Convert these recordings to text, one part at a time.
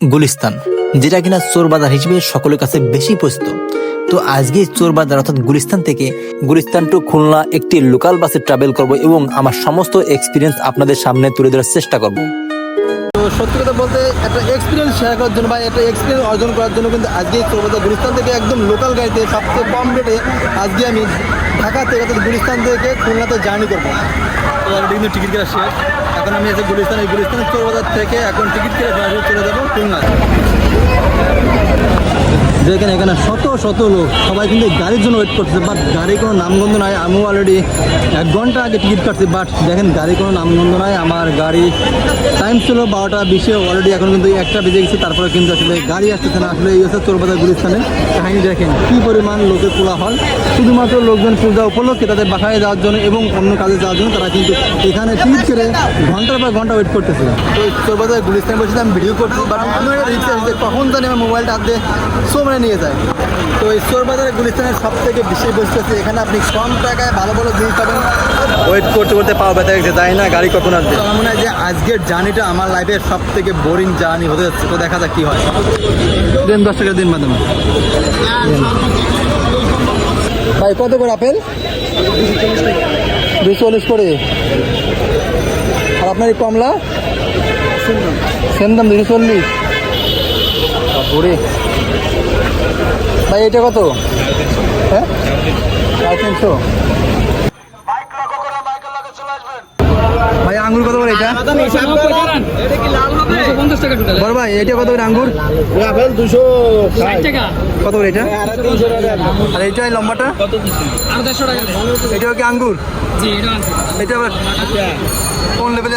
গুলিস্তান, যেটা কিনা চোর বাজার হিসেবে সকলের কাছে বেশি পরিচিত। তো আজকে চোর বাজার অর্থাৎ গুলিস্তান থেকে গুলিস্তান টু খুলনা একটি লোকাল বাসে ট্রাভেল করব এবং আমার সমস্ত এক্সপিরিয়েন্স আপনাদের সামনে তুলে ধরার চেষ্টা করব। তো সত্যি কথা বলতে একটা এক্সপিরিয়েন্স শেয়ার করার জন্য বা একটা এক্সপিরিয়েন্স অর্জন করার জন্য কিন্তু আজকে কলকাতা গুলিস্তান থেকে একদম লোকাল গাড়িতে সবচেয়ে কম রেটে আজকে আমি ঢাকা থেকে অর্থাৎ গুলিস্তান থেকে খুলনাতে জার্নি করব। অলরেডি কিন্তু টিকিট কেটে শেষ। এখন আমি এসে গুলিস্তান এই গুলিস্তানের চোর বাজার থেকে এখন টিকিট কেটে চলে যাব খুলনাতে দেখেন এখানে শত শত লোক। সবাই কিন্তু গাড়ির জন্য ওয়েট করতেছে বাট গাড়ি কোনো নামগন্ধ নাই। আমিও অলরেডি এক ঘণ্টা আগে টিকিট কাটছি বাট দেখেন গাড়ি কোনো নামগন্ধ নাই। আমার গাড়ি টাইম ছিল বারোটা বিশে অলরেডি এখন কিন্তু একটা বেজে গেছে। তারপরে কিন্তু আসলে গাড়ি আসতেছে না। আসলে এই হচ্ছে চোরবাজার গুলিস্তানে। কাহিনী দেখেন কী পরিমাণ লোকের তোলা হয় শুধুমাত্র লোকজন পূজা উপলক্ষে তাদের বাসায় যাওয়ার জন্য এবং অন্য কাজে যাওয়ার জন্য তারা কিন্তু এখানে টিকিট করে ঘণ্টার পর ঘণ্টা ওয়েট করতেছে। তো চোরবাজার গুলিস্তান বসে আমি ভিডিও করছি বাট আমি রিক্সা কখন জানি আমার মোবাইলটা হাতে সোমনে নিয়ে যায়। তো এই চোরবাজারের গুলিস্তানের সব থেকে বিশেষ বস্তু বসতেছে এখানে আপনি কম টাকায় ভালো ভালো জিনিস পাবেন। ওয়েট করতে করতে পাওয়া ব্যথা গেছে যাই না? গাড়ি কখন আসবে? আমার মনে হয় যে আজকের জার্নিটা আমার লাইফের সব থেকে বোরিং জার্নি হতে যাচ্ছে। তো দেখা যাক কি হয়। দিন দশ টাকা দিন মাধ্যমে ভাই কত করে আপেল? দুশো চল্লিশ করে। আর আপনার এই কমলা? সেম দাম দুশো চল্লিশ। বাপুরে। ভাই এটা কত? হ্যাঁ? তিনশো। ভাই আঙ্গুর কত বলে এটা? পঞ্চাশ টাকা টোটাল বড় ভাই এটা কত করে আঙ্গুর? ষাট টাকা। কত করে এটা? আর এইটা এই লম্বাটা? আর দেড়শো টাকা এটাও কি আঙ্গুর? জি এটা আবার কোন লেভেলে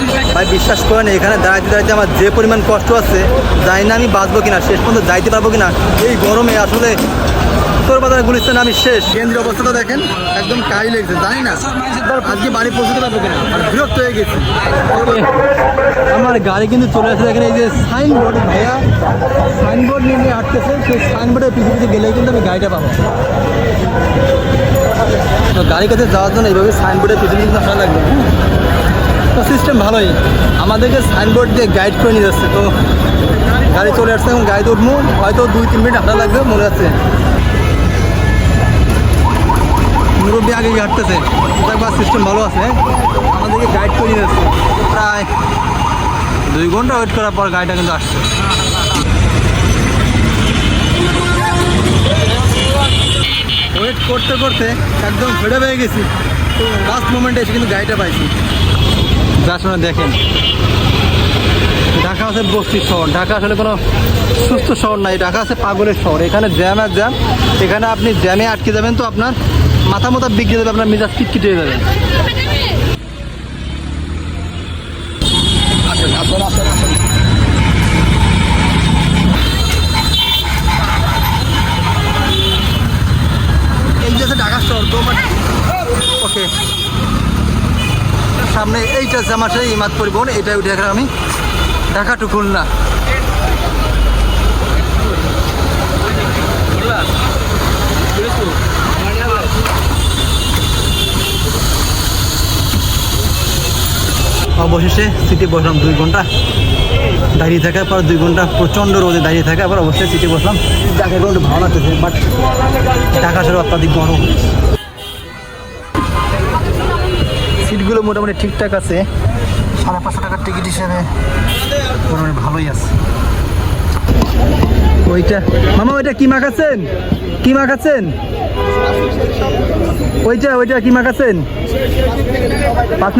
দুশো ভাই বিশ্বাস করেন এখানে দাঁড়াইতে দাঁড়াইতে আমার যে পরিমাণ কষ্ট আছে জানি না আমি বাঁচবো কিনা শেষ পর্যন্ত যাইতে পারব কিনা এই গরমে আসলে তোর বাজার গুলিস্তান আমি শেষ। কেন্দ্রীয় অবস্থাটা দেখেন একদম কাই লেগেছে জানি না। আজকে বাড়ি পৌঁছতে পারব কিনা আর বিরক্ত হয়ে গেছি। আমার গাড়ি কিন্তু চলে আসে দেখেন এই যে সাইনবোর্ড ভাইয়া সাইনবোর্ড নিয়ে নিয়ে আটকেছে সেই সাইনবোর্ডের পিছিয়ে পিছিয়ে গেলেই কিন্তু আমি গাড়িটা পাবো। তো গাড়ি কাছে যাওয়ার জন্য এইভাবে সাইনবোর্ডের পিছনে কিন্তু আসা লাগবে। তো সিস্টেম ভালোই। আমাদেরকে সাইনবোর্ড দিয়ে গাইড করে নিয়ে যাচ্ছে তো গাড়ি চলে আসছে এবং গাড়িতে উঠবো হয়তো দুই তিন মিনিট হাঁটা লাগবে মনে যাচ্ছে আগে হাঁটতেছে। একবার সিস্টেম ভালো আছে আমাদেরকে গাইড করে যাচ্ছে। প্রায় দুই ঘণ্টা ওয়েট করার পর গাড়িটা কিন্তু আসছে। ওয়েট করতে করতে একদম ফেডে হয়ে গেছি। তো লাস্ট মোমেন্টে এসে কিন্তু গাড়িটা পাইছি। যার সময় দেখেন। ঢাকা আছে বস্তির শহর। ঢাকা আসলে কোনো সুস্থ শহর নাই। ঢাকা আছে পাগলের শহর। এখানে জ্যাম আর জ্যাম এখানে আপনি জ্যামে আটকে যাবেন তো আপনার মাথা মাথা বিগড়ে যাবে আপনার মেজাজ কিটকিট হয়ে যাবে। সামনে এইটা আমার সেই ইমাদ পরিবহন, এটাই উঠে এখন আমি। ঢাকা টু খুলনা। অবশেষে সিটি বসলাম দুই ঘণ্টা দাঁড়িয়ে থাকার পর দুই ঘণ্টা প্রচণ্ড রোদে দাঁড়িয়ে থাকার পর অবশ্যই সিটি বসলাম ঢাকা একটু ভালো লাগতেছে বাট ঢাকা শহর অত্যাধিক গরম। সিটগুলো মোটামুটি ঠিকঠাক আছে, সাড়ে পাঁচশো টাকার টিকিট হিসেবে মোটামুটি ভালোই আছে। ওইটা, মামা, ওইটা কি মাখাচ্ছেন? কি মাখাচ্ছেন? ওইটা ওইটা কি মাখাচ্ছেন পাঁচ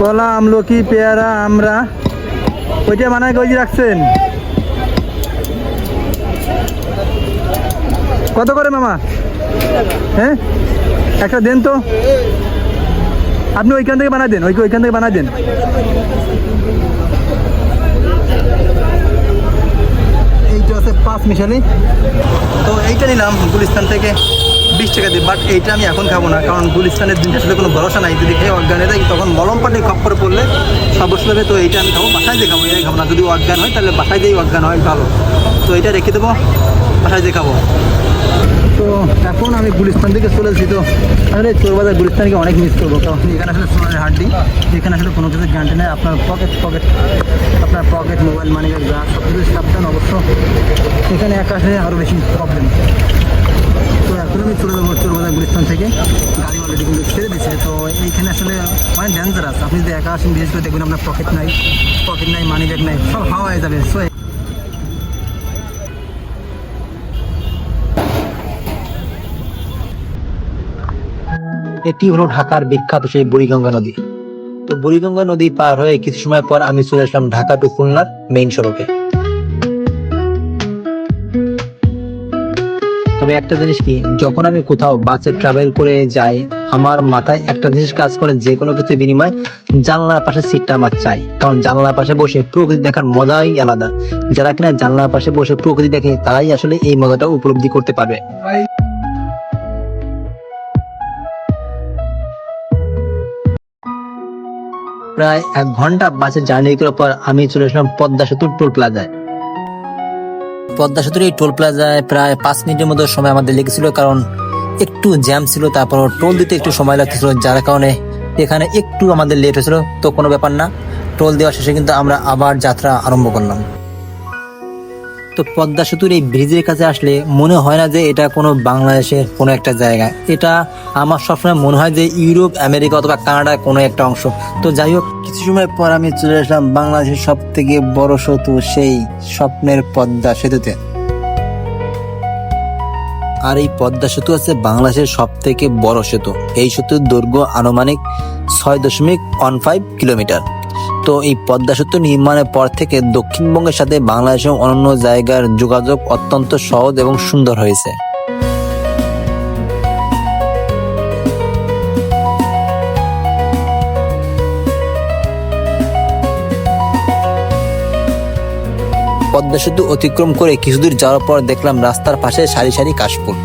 কলা, আমলকি, পেয়ারা আমরা ওইটা বানায় ওই রাখছেন? কত করে মামা? হ্যাঁ? একটা দেন তো। আপনি ওইখান থেকে বানা দেন ওই ওইখান থেকে বানা দেন এইটা আছে পাঁচ মিশালি। তো এইটা নিলাম গুলিস্তান থেকে বিশ টাকা দিয়ে। বাট এইটা আমি এখন খাব না, কারণ গুলিস্তানের দিনটা আসলে কোনো ভরসা নাই। যদি খেয়ে অজ্ঞান যায়, তখন মলম পাটি খপ্পরে পড়লে সমস্যা হবে। তো এইটা আমি খাব, বাসায় দিয়ে খাব এটাই খাব না। যদি অজ্ঞান হয়, তাহলে বাসায় দিয়েই অজ্ঞান হয়, ভালো। তো এটা রেখে দেবো, বাসায় দিয়ে খাব। এখন আমি গুলিস্তান থেকে চলেছি তো। আসলে চোরবাজার গুলিস্তানকে অনেক মিস করব। কারণ এখানে আসলে সোনার হাড্ডি, এখানে আসলে কোনো কিছু গ্যারান্টি নেই। আপনার পকেট পকেট আপনার পকেট মোবাইল মানি ব্যাগ যা সব কিছু সাবধান অবশ্য। এখানে একা আসলে আরও বেশি প্রবলেম তো এখন আমি চলে যাব চোরবাজার গুলিস্তান থেকে। গাড়ি অলরেডি কিন্তু ছেড়ে দিচ্ছে তো এইখানে আসলে অনেক ডেঞ্জারাস আপনি যদি একা আসেন, বিশেষ করে দেখবেন আপনার পকেট নাই। পকেট নাই মানি ব্যাগ নাই, সব হাওয়া হয়ে যাবে। সো এটি হলো ঢাকার বিখ্যাত সেই বুড়িগঙ্গা নদী। তো বুড়িগঙ্গা নদী পার হয়ে কিছু সময় পর আমি চলে আসলাম ঢাকা টু খুলনার মেইন সড়কে। তবে একটা জিনিস কি, যখন আমি কোথাও বাসে ট্রাভেল করে যাই, আমার মাথায় একটা জিনিস কাজ করে যে কোনো কিছু বিনিময় জানলার পাশে সিটটা আমার চাই। কারণ জানলার পাশে বসে প্রকৃতি দেখার মজাই আলাদা। যারা কিনা জানলার পাশে বসে প্রকৃতি দেখে, তারাই আসলে এই মজাটা উপলব্ধি করতে পারবে। প্রায় এক ঘণ্টা বাসে জার্নি করার পর আমি চলে আসলাম পদ্মা সেতুর টোল প্লাজায় পদ্মা সেতুর এই টোল প্লাজায় প্রায় পাঁচ মিনিটের মতো সময় আমাদের লেগেছিল কারণ একটু জ্যাম ছিল, তারপর টোল দিতে একটু সময় লাগতেছিল, যার কারণে এখানে একটু আমাদের লেট হয়েছিল। তো কোনো ব্যাপার না টোল দেওয়া শেষে কিন্তু আমরা আবার যাত্রা আরম্ভ করলাম। তো পদ্মা সেতুর এই ব্রিজের কাছে আসলে মনে হয় না যে এটা কোনো বাংলাদেশের কোনো একটা জায়গা। এটা আমার সবসময় মনে হয় যে ইউরোপ, আমেরিকা অথবা কানাডার কোনো একটা অংশ। তো যাই হোক, কিছু সময় পর আমি চলে আসলাম বাংলাদেশের সব থেকে বড় সেতু, সেই স্বপ্নের পদ্মা সেতুতে। আর এই পদ্মা সেতু আছে বাংলাদেশের সব থেকে বড় সেতু। এই সেতুর দৈর্ঘ্য আনুমানিক ছয় দশমিক ওয়ান ফাইভ কিলোমিটার। তো এই পদ্মা সেতু নির্মাণের পর থেকে দক্ষিণবঙ্গের সাথে বাংলাদেশের অন্যান্য জায়গার যোগাযোগ অত্যন্ত সহজ এবং সুন্দর হয়েছে। পদ্মা সেতু অতিক্রম করে কিছুদূর যাওয়ার পর দেখলাম রাস্তার পাশে সারি সারি কাশফুল।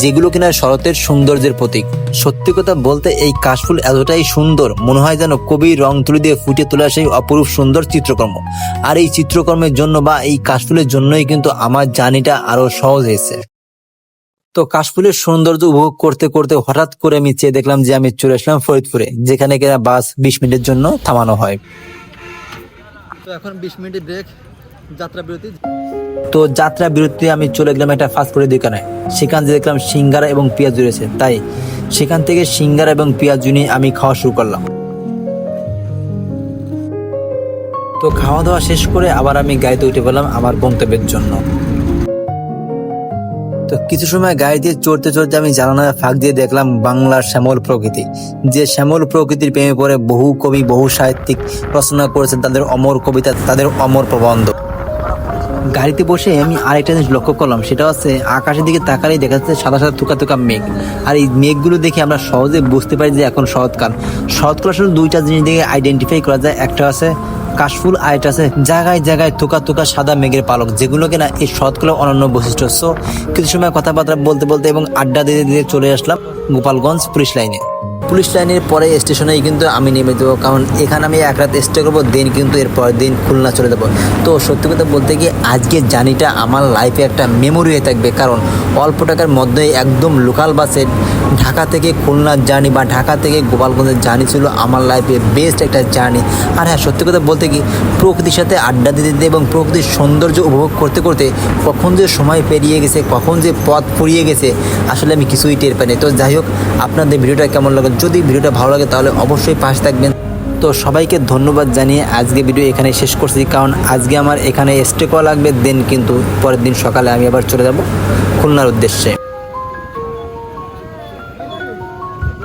যেগুলো কিনা শরতের সৌন্দর্যের প্রতীক। সত্যি কথা বলতে এই কাশফুল এতটাই সুন্দর, মনে হয় যেন কবি রং তুলি দিয়ে ফুটে তোলা সেই অপরূপ সুন্দর চিত্রকর্ম। আর এই চিত্রকর্মের জন্য বা এই কাশফুলের জন্যই কিন্তু আমার জার্নিটা আরও সহজ হয়েছে। তো কাশফুলের সৌন্দর্য উপভোগ করতে করতে হঠাৎ করে আমি চেয়ে দেখলাম যে আমি চলে আসলাম ফরিদপুরে, যেখানে কিনা বাস বিশ মিনিটের জন্য থামানো হয়। তো এখন বিশ মিনিটের ব্রেক যাত্রা বিরতি তো যাত্রা বিরতিতে আমি চলে গেলাম একটা ফাস্ট ফুডের দোকানে। সেখান থেকে দেখলাম সিঙ্গারা এবং পেঁয়াজ রয়েছে। তাই সেখান থেকে সিঙ্গারা এবং পেঁয়াজ নিয়ে আমি খাওয়া শুরু করলাম। তো খাওয়া দাওয়া শেষ করে আবার আমি গাড়িতে উঠে পেলাম আমার গন্তব্যের জন্য। তো কিছু সময় গাড়ি দিয়ে চড়তে চড়তে আমি জানালার ফাঁক দিয়ে দেখলাম বাংলার শ্যামল প্রকৃতি। যে শ্যামল প্রকৃতির প্রেমে পড়ে বহু কবি, বহু সাহিত্যিক রচনা করেছেন তাদের অমর কবিতা, তাদের অমর প্রবন্ধ। গাড়িতে বসে আমি আরেকটা জিনিস লক্ষ্য করলাম, সেটা হচ্ছে আকাশের দিকে তাকালেই দেখা যাচ্ছে সাদা সাদা থুকা থুকা মেঘ। আর এই মেঘগুলো দেখে আমরা সহজে বুঝতে পারি যে এখন শরৎকাল শরৎকাল আসলে দুইটা জিনিস দিয়ে আইডেন্টিফাই করা যায়। একটা আছে কাশফুল আরেকটা আছে জায়গায় জায়গায় থুকা থুকা সাদা মেঘের পালক, যেগুলো কিনা এই শরৎকালের অনন্য বৈশিষ্ট্য। সো কিছু সময় কথাবার্তা বলতে বলতে এবং আড্ডা দিতে দিতে চলে আসলাম গোপালগঞ্জ পুলিশ লাইনে। পুলিশ লাইনের পরে স্টেশনেই কিন্তু আমি নেমে দেবো কারণ এখানে আমি এক রাত স্টে করব দিন কিন্তু এর পরের দিন খুলনা চলে যাব। তো সত্যি কথা বলতে গিয়ে আজকের জার্নিটা আমার লাইফে একটা মেমোরি হয়ে থাকবে, কারণ অল্প টাকার মধ্যেই একদম লোকাল বাসে ঢাকা থেকে খুলনার জার্নি বা ঢাকা থেকে গোপালগঞ্জের জার্নি ছিল আমার লাইফে বেস্ট একটা জার্নি আর হ্যাঁ সত্যি কথা বলতে কি, প্রকৃতির সাথে আড্ডা দিতে দিতে এবং প্রকৃতির সৌন্দর্য উপভোগ করতে করতে কখন যে সময় পেরিয়ে গেছে, কখন যে পথ ফুরিয়ে গেছে, আসলে আমি কিছুই টের পাইনি। তো যাই হোক, আপনাদের ভিডিওটা কেমন লাগে যদি ভিডিওটা ভালো লাগে তাহলে অবশ্যই পাশে থাকবেন। তো সবাইকে ধন্যবাদ জানিয়ে আজকে ভিডিও এখানে শেষ করছি, কারণ আজকে আমার এখানে স্টে করা লাগবে দেন কিন্তু পরের দিন সকালে আমি আবার চলে যাব খুলনার উদ্দেশ্যে।